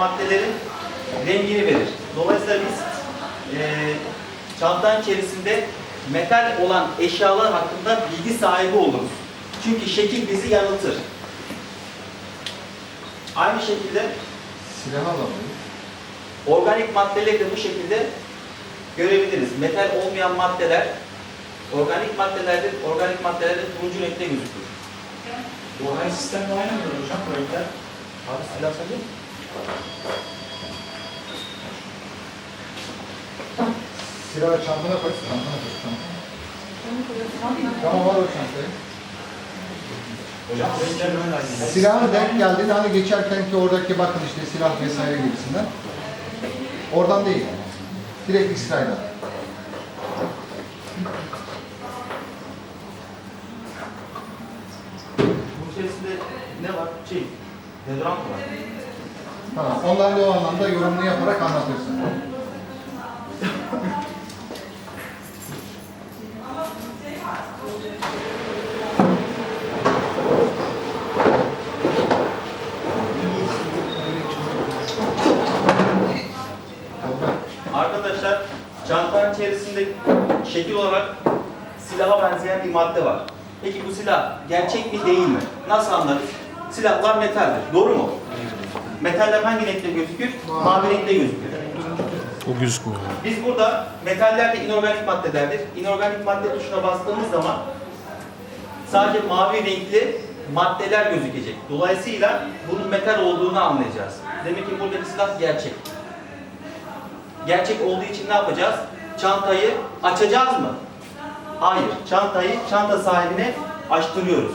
maddelerin rengini verir. Dolayısıyla biz e, çantanın içerisinde metal olan eşyalar hakkında bilgi sahibi oluruz. Çünkü şekil bizi yanıltır. Aynı şekilde Silah alamıyor. organik maddeleri de bu şekilde görebiliriz. Metal olmayan maddeler organik maddelerdir. Organik maddelerde turuncu renkte gözükür. Bu sistemde aynı mıdır hocam bu renkler? Abi silah sayıyor Silahı çantana koy. Çantana koy. Çantana. Tamam al o çantayı. Hocam aynı. Silahın denk geldiğinde hani geçerken ki oradaki bakın işte silah vesaire gibisinden. Oradan değil. Direkt İsrail'den. Bunun içerisinde ne var? Şey, deodorant mı var? Tamam. Onların da o anlamda yorumunu yaparak anlatırsın. Arkadaşlar çantanın içerisinde şekil olarak silaha benzeyen bir madde var. Peki bu silah gerçek mi değil mi? Nasıl anlarız? Silahlar metaldir. Doğru mu? Metaller hangi renkte gözükür? Mavi renkte gözükür. O gözükmüyor. Biz burada metaller de inorganik maddelerdir. İnorganik madde tuşuna bastığımız zaman sadece mavi renkli maddeler gözükecek. Dolayısıyla bunun metal olduğunu anlayacağız. Demek ki buradaki silah gerçek. Gerçek olduğu için ne yapacağız? Çantayı açacağız mı? Hayır. Çantayı çanta sahibine açtırıyoruz.